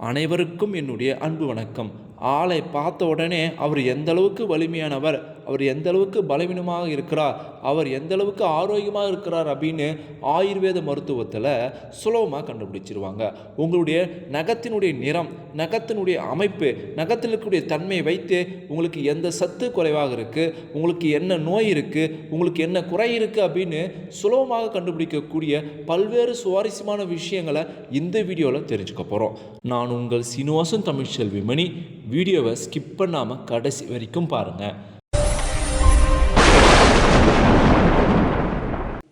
அனைவருக்கும் என்னுடைய அன்பு வணக்கம். ஆளை பார்த்த உடனே அவர் எந்த அளவுக்கு வலிமையானவர் அவர் எந்த அளவுக்கு பலவீனமாக இருக்கிறார் அவர் எந்த அளவுக்கு ஆரோக்கியமாக இருக்கிறார் அப்படின்னு ஆயுர்வேத மருத்துவத்தில் சுலபமாக கண்டுபிடிச்சிருவாங்க. உங்களுடைய நகத்தினுடைய நிறம் நகத்தினுடைய அமைப்பு நகத்தில் இருக்கக்கூடிய தன்மையை வைத்து உங்களுக்கு எந்த சத்து குறைவாக இருக்குது உங்களுக்கு என்ன நோய் இருக்குது உங்களுக்கு என்ன குறை இருக்குது அப்படின்னு சுலபமாக கண்டுபிடிக்கக்கூடிய பல்வேறு சுவாரஸ்யமான விஷயங்களை இந்த வீடியோவில் தெரிஞ்சுக்க போகிறோம் நான் உங்கள் சீனிவாசன் தமிழ்ச்செல்வி மணி. வீடியோவை ஸ்கிப் பண்ணாமல் கடைசி வரைக்கும் பாருங்கள்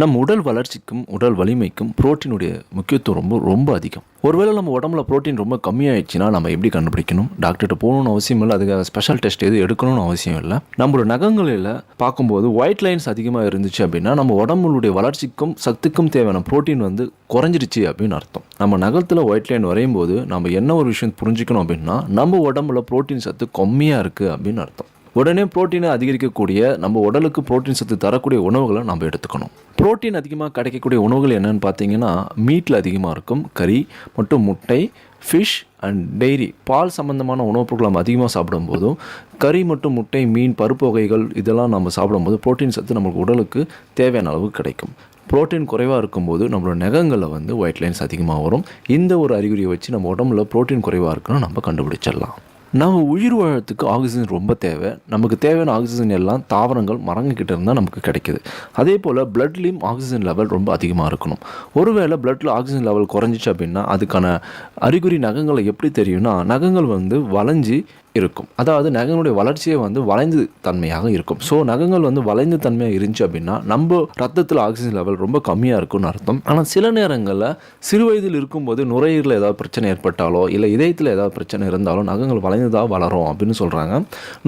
நம் உடல் வளர்ச்சிக்கும் உடல் வலிமைக்கும் புரோட்டீனுடைய முக்கியத்துவம் ரொம்ப ரொம்ப அதிகம். ஒருவேளை நம்ம உடம்புல ப்ரோட்டீன் ரொம்ப கம்மியாயிடுச்சுன்னா நம்ம எப்படி கண்டுபிடிக்கணும்? டாக்டர்கிட்ட போகணும்னு அவசியம் இல்லை அதுக்காக ஸ்பெஷல் டெஸ்ட் எதுவும் எடுக்கணும்னு அவசியம் இல்லை. நம்மளோட நகங்களில் பார்க்கும்போது ஒயிட் லைன்ஸ் அதிகமாக இருந்துச்சு அப்படின்னா நம்ம உடம்புடைய வளர்ச்சிக்கும் சத்துக்கும் தேவையான புரோட்டீன் வந்து குறைஞ்சிருச்சு அப்படின்னு அர்த்தம். நம்ம நகத்தில் ஒயிட் லைன் வரையும் போது நம்ம என்ன ஒரு விஷயம் புரிஞ்சுக்கணும் அப்படின்னா நம்ம உடம்புல புரோட்டீன் சத்து கம்மியாக இருக்குது அப்படின்னு அர்த்தம். உடனே புரோட்டீனை அதிகரிக்கக்கூடிய நம்ம உடலுக்கு புரோட்டீன் சத்து தரக்கூடிய உணவுகளை நம்ம எடுத்துக்கணும். புரோட்டீன் அதிகமாக கிடைக்கக்கூடிய உணவுகள் என்னென்னு பார்த்தீங்கன்னா மீட்டில் அதிகமாக இருக்கும் கறி மற்றும் முட்டை ஃபிஷ் அண்ட் டெய்ரி பால் சம்பந்தமான உணவுப் பொருட்கள் நம்ம அதிகமாக சாப்பிடும்போதும் கறி மற்றும் முட்டை மீன் பருப்பு வகைகள் இதெல்லாம் நம்ம சாப்பிடும்போது புரோட்டீன் சத்து நம்மளுக்கு உடலுக்கு தேவையான அளவு கிடைக்கும். புரோட்டீன் குறைவாக இருக்கும்போது நம்மளோட நகங்களில் வந்து ஒயிட் லைன்ஸ் அதிகமாக வரும். இந்த ஒரு அறிகுறியை வச்சு நம்ம உடம்புல புரோட்டீன் குறைவாக இருக்குன்னு நம்ம கண்டுபிடிச்சிடலாம். நம்ம உயிர் வாழறதுக்கு ஆக்சிஜன் ரொம்ப தேவை. நமக்கு தேவையான ஆக்சிஜன் எல்லாம் தாவரங்கள் மரங்கக்கிட்ட இருந்தால் நமக்கு கிடைக்கிது. அதே போல் பிளட்லேயும் ஆக்சிஜன் லெவல் ரொம்ப அதிகமாக இருக்கணும். ஒருவேளை பிளட்டில் ஆக்சிஜன் லெவல் குறைஞ்சிச்சு அப்படின்னா அதுக்கான அறிகுறி நகங்களை எப்படி தெரியும்னா நகங்கள் வந்து வளைஞ்சி இருக்கும். அதாவது நகங்களுடைய வளர்ச்சியை வந்து வளைந்து தன்மையாக இருக்கும். ஸோ நகங்கள் வந்து வளைந்து தன்மையாக இருந்துச்சு அப்படின்னா நம்ம ரத்தத்தில் ஆக்சிஜன் லெவல் ரொம்ப கம்மியாக இருக்கும்னு அர்த்தம். ஆனால் சில நேரங்களில் சிறு வயதில் இருக்கும்போது நுரையீரலில் ஏதாவது பிரச்சனை ஏற்பட்டாலோ இல்லை இதயத்தில் ஏதாவது பிரச்சனை இருந்தாலும் நகங்கள் வளைந்ததாக வளரும் அப்படின்னு சொல்கிறாங்க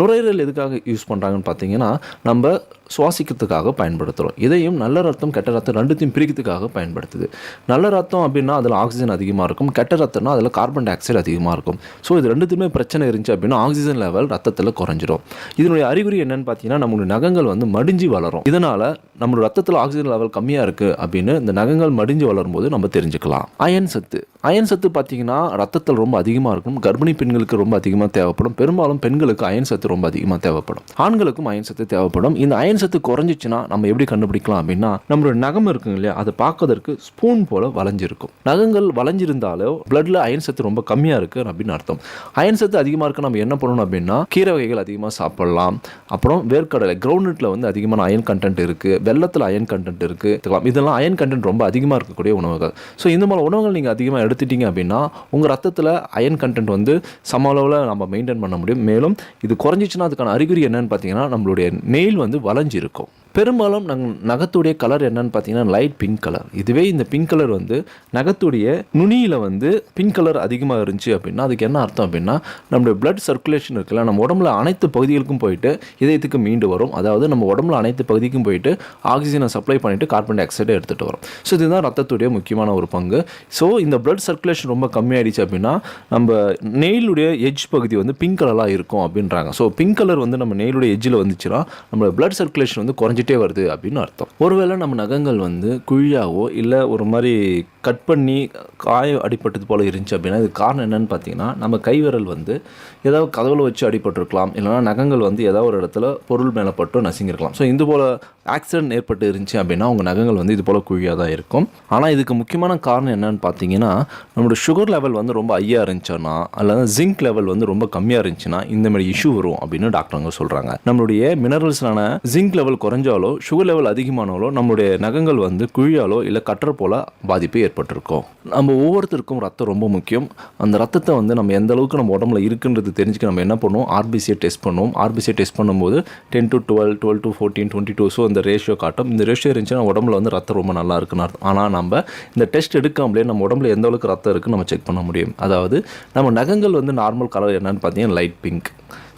நுரையீரல் எதுக்காக யூஸ் பண்ணுறாங்கன்னு பார்த்தீங்கன்னா நம்ம சுவாசிக்கிறதுக்காக பயன்படுத்துகிறோம் இதையும் நல்ல ரத்தம் கெட்ட ரத்தம் ரெண்டுத்தையும் பிரிக்கிறதுக்காக பயன்படுத்துது. நல்ல ரத்தம் அப்படின்னா அதில் ஆக்சிஜன் அதிகமாக இருக்கும். கெட்ட ரத்தம்னா அதில் கார்பன் டை ஆக்சைடு அதிகமாக இருக்கும். ஸோ இது ரெண்டுத்துமே பிரச்சனை இருந்துச்சு அப்படின்னா ஆக்சிஜன் லெவல் ரத்தத்தில் குறைஞ்சிரும். இதனுடைய அறிகுறி என்னன்னு பார்த்தீங்கன்னா நம்மளுடைய நகங்கள் வந்து மடிஞ்சு வளரும். இதனால் நம்மளோட ரத்தத்தில் ஆக்சிஜன் லெவல் கம்மியாக இருக்குது அப்படின்னு இந்த நகங்கள் மடிஞ்சு வளரும் போது நம்ம தெரிஞ்சுக்கலாம். அயன் சத்து. அயன் சத்து பார்த்தீங்கன்னா ரத்தத்தில் ரொம்ப அதிகமாக இருக்கும். கர்ப்பிணி பெண்களுக்கு ரொம்ப அதிகமாக தேவைப்படும். பெரும்பாலும் பெண்களுக்கு அயன் சத்து ரொம்ப அதிகமாக தேவைப்படும். ஆண்களுக்கும் அயன் சத்து தேவைப்படும். இந்த அயன் சத்து குறைஞ்சிச்சுன்னா நம்ம எப்படி கண்டுபிடிக்கலாம் அப்படின்னா நம்மளோட நகம் இருக்குங்க இல்லையா? அதை பார்க்கறதுக்கு ஸ்பூன் போல வளைஞ்சிருக்கும். நகங்கள் வளைஞ்சிருந்தாலோ பிளட்ல அயன் சத்து ரொம்ப கம்மியாக இருக்கு அப்படின்னு அர்த்தம். அயன் சத்து அதிகமாக இருக்க நம்ம என்ன பண்ணணும் அப்படின்னா கீரை வகைகள் அதிகமாக சாப்பிடலாம். அப்புறம் வேர்க்கடலை கிரவுண்ட்நட்டில் வந்து அதிகமான அயன் கண்டென்ட் இருக்கு. வெள்ளத்தில் அயன் கண்டென்ட் இருக்கு. இதெல்லாம் அயன் கண்டென்ட் ரொம்ப அதிகமாக இருக்கக்கூடிய உணவுகள். ஸோ இந்த மாதிரி உணவுகள் நீங்கள் அதிகமாக எடுத்துட்டீங்க அப்படின்னா உங்கள் ரத்தத்தில் அயன் கண்டென்ட் வந்து சம அளவில் நம்ம மெயின்டைன் பண்ண முடியும். மேலும் இது குறைஞ்சிச்சுன்னா அதுக்கான அறிகுறி என்னன்னு பார்த்தீங்கன்னா நம்மளுடைய நெயில் வந்து வளைஞ்சிருக்கும் பெரும்பாலும் நங் நகத்துடைய கலர் என்னன்னு பார்த்தீங்கன்னா லைட் பிங்க் கலர் இதுவே இந்த பிங்க் கலர் வந்து நகத்துடைய நுனியில் வந்து பிங்க் கலர் அதிகமாக இருந்துச்சு அப்படின்னா அதுக்கு என்ன அர்த்தம் அப்படின்னா நம்மளுடைய பிளட் சர்க்குலேஷன் இருக்குல்ல நம்ம உடம்புல அனைத்து பகுதிகளுக்கும் போயிட்டு இதயத்துக்கு மீண்டு வரும். அதாவது நம்ம உடம்புல அனைத்து பகுதிக்கும் போயிட்டு ஆக்சிஜனை சப்ளை பண்ணிவிட்டு கார்பன் டை ஆக்சைடை எடுத்துகிட்டு வரும். ஸோ இதுதான் ரத்தத்துடைய முக்கியமான ஒரு பங்கு. ஸோ இந்த பிளட் சர்க்குலேஷன் ரொம்ப கம்மியாயிடுச்சு அப்படின்னா நம்ம நெயிலுடைய எஜ் பகுதி வந்து பிங்க் கலராக இருக்கும் அப்படின்றாங்க. ஸோ பிங்க் கலர் வந்து நம்ம நெயிலுடைய எஜ்ஜில் வந்துச்சுன்னா நம்மளோட பிளட் சர்க்குலேஷன் வந்து போயிட்டே வருது அப்படின்னு அர்த்தம். ஒருவேளை நம்ம நகங்கள் வந்து குழியாவோ இல்லை ஒரு மாதிரி கட் பண்ணி காய அடிப்பட்டது போல் இருந்துச்சு அப்படின்னா இது காரணம் என்னன்னு பார்த்தீங்கன்னா நம்ம கைவிரல் வந்து ஏதாவது கதவுல வச்சு அடிபட்டிருக்கலாம் இல்லைனா நகங்கள் வந்து ஏதாவது ஒரு இடத்துல பொருள் மேலே பட்டு நசுங்கிருக்கலாம் ஸோ இது போல் ஆக்சிடென்ட் ஏற்பட்டு இருந்துச்சு அப்படின்னா உங்கள் நகங்கள் வந்து இது போல் குழியாக தான் இருக்கும். ஆனால் இதுக்கு முக்கியமான காரணம் என்னன்னு பார்த்தீங்கன்னா நம்மளோட சுகர் லெவல் வந்து ரொம்ப ஹையாக இருந்துச்சுன்னா அல்லது ஜிங்க் லெவல் வந்து ரொம்ப கம்மியாக இருந்துச்சுன்னா இந்த மாதிரி இஷ்யூ வரும் அப்படின்னு டாக்டருங்க சொல்கிறாங்க நம்மளுடைய மினரல்ஸான ஜிங்க் லெவல் குறைஞ்சாலோ சுகர் லெவல் அதிகமானாலோ நம்மளுடைய நகங்கள் வந்து குழியாலோ இல்லை கட்டுற போல பாதிப்பு ஏற்பட்டிருக்கும். நம்ம ஒவ்வொருத்தருக்கும் ரத்தம் ரொம்ப முக்கியம். அந்த ரத்தத்தை வந்து நம்ம எந்த அளவுக்கு நம்ம உடம்புல இருக்குன்றது தெரிஞ்சுக்க நம்ம என்ன பண்ணுவோம்? ஆர்பிசியை டெஸ்ட் பண்ணுவோம். ஆர்பிசியை டெஸ்ட் பண்ணும்போது ten to twelve twelve to fourteen twenty two so அந்த ரேஷியோ காட்டும். இந்த ரேஷியோ இருந்துச்சுன்னா உடம்புல வந்து ரத்தம் ரொம்ப நல்லா இருக்குன்னு அர்த்தம். ஆனால் நம்ம இந்த டெஸ்ட் எடுக்காமலே நம்ம உடம்புல எந்த அளவுக்கு ரத்தம் இருக்குன்னு நம்ம செக் பண்ண முடியும். அதாவது நம்ம நகங்கள் வந்து நார்மல் கலர் என்னன்னு பார்த்தீங்கன்னா லைட் பிங்க்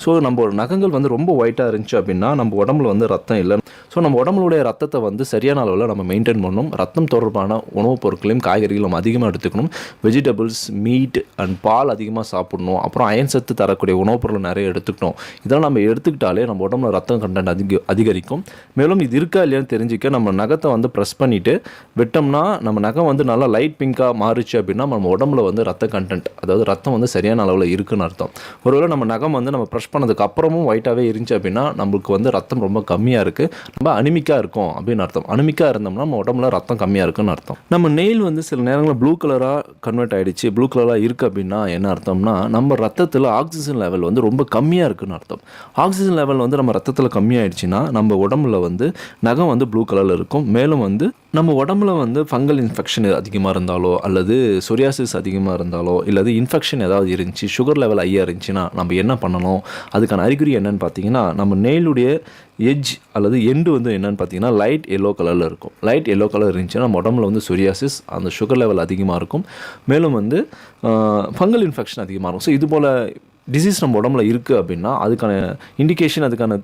ஸோ நம்ம நகங்கள் வந்து ரொம்ப ஒயிட்டாக இருந்துச்சு அப்படின்னா நம்ம உடம்புல வந்து ரத்தம் இல்லை. ஸோ நம்ம உடம்புடைய ரத்தத்தை வந்து சரியான அளவில் நம்ம மெயின்டைன் பண்ணணும். ரத்தம் தொடர்பான உணவுப் பொருட்களையும் காய்கறிகளும் அதிகமாக எடுத்துக்கணும். வெஜிடபிள்ஸ் மீட் அண்ட் பால் அதிகமாக சாப்பிடணும். அப்புறம் அயன் சத்து தரக்கூடிய உணவுப் பொருள் நிறைய எடுத்துக்கணும். இதெல்லாம் நம்ம எடுத்துக்கிட்டாலே நம்ம உடம்புல ரத்தம் கண்டென்ட் அதிக அதிகரிக்கும். மேலும் இது இருக்கா இல்லையான்னு தெரிஞ்சுக்க நம்ம நகத்தை வந்து ப்ரெஸ் பண்ணிவிட்டு விட்டோம்னா நம்ம நகம் வந்து நல்லா லைட் பிங்காக மாறுச்சு அப்படின்னா நம்ம உடம்புல வந்து ரத்த கண்டென்ட் அதாவது ரத்தம் வந்து சரியான அளவில் இருக்குன்னு அர்த்தம். ஒருவேளை நம்ம நகம் வந்து நம்ம ப்ரெஷ் பண்ணதுக்கு அப்புறமும் ஒயிட்டாகவே இருந்துச்சு அப்படின்னா நம்மளுக்கு வந்து ரத்தம் ரொம்ப கம்மியாக இருக்குது நம்ம அனிமிக்காக இருக்கும் அப்படின்னு அர்த்தம். அனிமிக்காக இருந்தோம்னா நம்ம உடம்புல ரத்தம் கம்மியாக இருக்குன்னு அர்த்தம். நம்ம நெயில் வந்து சில நேரங்களில் ப்ளூ கலராக கன்வெர்ட் ஆகிடுச்சு ப்ளூ கலராக இருக்குது அப்படின்னா என்ன அர்த்தம்னா நம்ம ரத்தத்தில் ஆக்சிஜன் லெவல் வந்து ரொம்ப கம்மியாக இருக்குன்னு அர்த்தம். ஆக்சிஜன் லெவல் வந்து நம்ம ரத்தத்தில் கம்மியாயிடுச்சுன்னா நம்ம உடம்புல வந்து நகம் வந்து ப்ளூ கலரில் இருக்கும். மேலும் வந்து நம்ம உடம்புல வந்து ஃபங்கல் இன்ஃபெக்ஷன் அதிகமாக இருந்தாலோ அல்லது சொரியாசிஸ் அதிகமாக இருந்தாலோ இல்லது இன்ஃபெக்ஷன் ஏதாவது இருந்துச்சு சுகர் லெவல் ஐயா இருந்துச்சுன்னா நம்ம என்ன பண்ணணும்? அதுக்கான அறிகுறி என்னன்னு பார்த்தீங்கன்னா நம்ம நெயிலுடைய எஜ் அல்லது எண்டு வந்து என்னென்னு பார்த்தீங்கன்னா லைட் எல்லோ கலரில் இருக்கும். லைட் எல்லோ கலர் இருந்துச்சுன்னா உடம்புல வந்து சொரியாசிஸ் அந்த சுகர் லெவல் அதிகமாக இருக்கும். மேலும் வந்து ஃபங்கல் இன்ஃபெக்ஷன் அதிகமாக இருக்கும். ஸோ இது போல் டிசீஸ் நம்ம உடம்புல இருக்குது அப்படின்னா அதுக்கான இண்டிகேஷன் அதுக்கான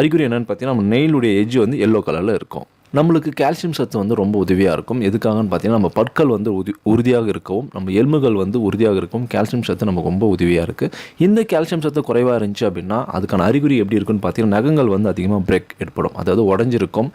அறிகுறி என்னென்னு பார்த்தீங்கன்னா நம்ம நெயிலுடைய எஜ் வந்து எல்லோ கலரில் இருக்கும். நம்மளுக்கு கால்சியம் சத்து வந்து ரொம்ப உதவியாக இருக்கும். எதுக்காகன்னு பார்த்தீங்கன்னா நம்ம பற்கள் வந்து உதி உறுதியாக இருக்கவும் நம்ம எலும்புகள் வந்து உறுதியாக இருக்கும் கால்சியம் சத்து நமக்கு ரொம்ப உதவியாக இருக்குது இந்த கால்சியம் சத்து குறைவாக இருந்துச்சு அப்படின்னா அதுக்கான அறிகுறி எப்படி இருக்குன்னு பார்த்தீங்கன்னா நகங்கள் வந்து அதிகமாக பிரேக் ஏற்படும். அதாவது உடஞ்சிருக்கும்.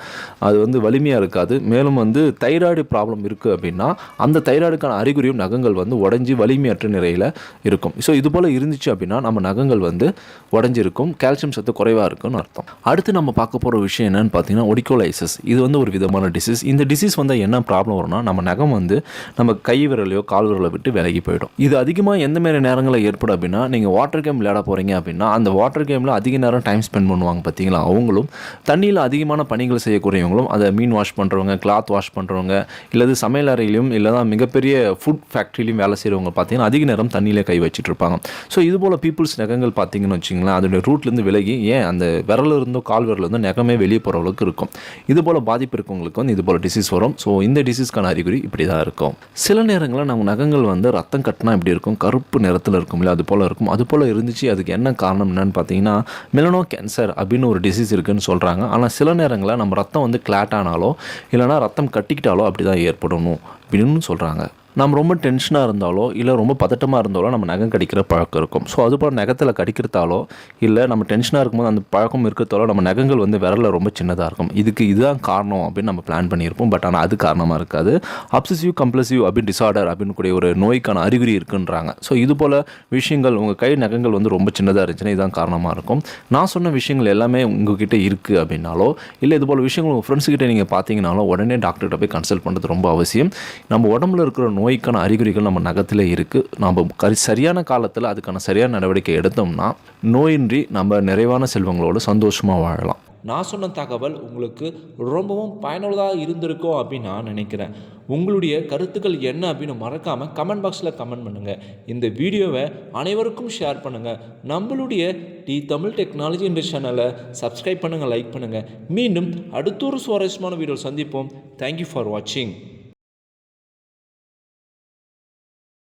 அது வந்து வலிமையாக இருக்காது. மேலும் வந்து தைராய்டு ப்ராப்ளம் இருக்குது அப்படின்னா அந்த தைராய்டுக்கான அறிகுறியும் நகங்கள் வந்து உடஞ்சி வலிமையற்ற நிலையில் இருக்கும். ஸோ இது போல் இருந்துச்சு அப்படின்னா நம்ம நகங்கள் வந்து உடஞ்சிருக்கும். கால்சியம் சத்து குறைவாக இருக்குன்னு அர்த்தம். அடுத்து நம்ம பார்க்க போகிற விஷயம் என்னென்னு பார்த்தீங்கன்னா ஒடிக்கோலைசஸ் இது வந்து ஒரு விதமான டிசீஸ் இந்த டிசீஸ் வந்து என்ன ப்ராப்ளம் வரும்னா நம்ம நகம் வந்து நம்ம கை விரலையோ கால் விரலை விட்டு விலகி போயிடும். இது அதிகமாக எந்த மாதிரி நேரங்களில் ஏற்படும் அப்படின்னா நீங்கள் வாட்டர் கேம் விளையாட போகிறீங்க அப்படின்னா அந்த வாட்டர் கேமில் அதிக நேரம் டைம் ஸ்பெண்ட் பண்ணுவாங்க பார்த்தீங்களா? அவங்களும் தண்ணியில் அதிகமான பணிகள் செய்யக்கூடியவங்களும் அதை மீன் வாஷ் பண்ணுறவங்க கிளாத் வாஷ் பண்ணுறவங்க இல்லது சமையல் அறையிலையும் இல்லைனா மிகப்பெரிய ஃபுட் ஃபேக்ட்ரிலையும் வேலை செய்கிறவங்க பார்த்தீங்கன்னா அதிக நேரம் தண்ணியிலே கை வச்சுட்டு இருப்பாங்க. ஸோ இது போல் பீப்புள்ஸ் நகங்கள் பார்த்தீங்கன்னு வச்சிங்களேன் அதோடைய ரூட்லேருந்து விலகி ஏன் அந்த விரலிருந்தோ கால் விரலிருந்தோ நகமே வெளியே போகிற அளவுக்கு இருக்கும். இது போல் பாதிப்பு இருக்கவங்களுக்கு வந்து இது போல் டிசீஸ் வரும். ஸோ இந்த டிசீஸ்க்கான அறிகுறி இப்படி தான் இருக்கும். சில நேரங்களில் நம்ம நகங்கள் வந்து ரத்தம் கட்டினா இப்படி இருக்கும்? கருப்பு நிறத்தில் இருக்கும் இல்லை அது போல் இருக்கும். அது போல் இருந்துச்சு அதுக்கு என்ன காரணம் என்னன்னு பார்த்தீங்கன்னா மெலனோ கேன்சர் அப்படின்னு ஒரு டிசீஸ் இருக்குன்னு சொல்கிறாங்க ஆனால் சில நேரங்களில் நம்ம ரத்தம் வந்து கிளாட் ஆனாலோ இல்லைனா ரத்தம் கட்டிக்கிட்டாலோ அப்படி தான் ஏற்படணும் அப்படின்னு சொல்கிறாங்க நம்ம ரொம்ப டென்ஷனாக இருந்தாலோ இல்லை ரொம்ப பதட்டமாக இருந்தாலோ நம்ம நகம் கடிக்கிற பழக்கம் இருக்கும். ஸோ அது போல் நகத்தில் கடிக்கிறதாலோ இல்லை நம்ம டென்ஷனாக இருக்கும்போது அந்த பழக்கம் இருக்கிறதாலோ நம்ம நகங்கள் வந்து விரலில் ரொம்ப சின்னதாக இருக்கும். இதுக்கு இதுதான் காரணம் அப்படின்னு நம்ம பிளான் பண்ணியிருப்போம். பட் ஆனால் அது காரணமாக இருக்காது. அப்சசிவ் கம்ப்ளசிவ் அப்படின்னு டிசார்டர் அப்படின்னு கூடிய ஒரு நோய்க்கான அறிகுறி இருக்குன்றாங்க. ஸோ இது போல் விஷயங்கள் உங்கள் கை நகங்கள் வந்து ரொம்ப சின்னதாக இருந்துச்சுன்னா இதுதான் காரணமாக இருக்கும். நான் சொன்ன விஷயங்கள் எல்லாமே உங்ககிட்ட இருக்குது அப்படின்னாலோ இல்லை இது போல் விஷயங்கள் உங்கள் ஃப்ரெண்ட்ஸ்கிட்ட நீங்கள் பார்த்தீங்கனாலோ உடனே டாக்டர்கிட்ட போய் கன்சல்ட் பண்ணுறது ரொம்ப அவசியம். நம்ம உடம்புல இருக்கிற நோய்க்கான அறிகுறிகள் நம்ம நகத்தில் இருக்குது நம்ம கரி சரியான காலத்தில் அதுக்கான சரியான நடவடிக்கை எடுத்தோம்னா நோயின்றி நம்ம நிறைவான செல்வங்களோடு சந்தோஷமாக வாழலாம். நான் சொன்ன தகவல் உங்களுக்கு ரொம்பவும் பயனுள்ளதாக இருந்திருக்கும் அப்படின்னு நான் நினைக்கிறேன். உங்களுடைய கருத்துக்கள் என்ன அப்படின்னு மறக்காமல் கமெண்ட் பாக்ஸில் கமெண்ட் பண்ணுங்கள் இந்த வீடியோவை அனைவருக்கும் ஷேர் பண்ணுங்கள் நம்மளுடைய டி தமிழ் டெக்னாலஜி என்ற சேனலை சப்ஸ்கிரைப் பண்ணுங்கள் லைக் பண்ணுங்கள் மீண்டும் அடுத்த ஒரு சுவாரஸ்யமான வீடியோ சந்திப்போம். தேங்க்யூ ஃபார் வாட்சிங்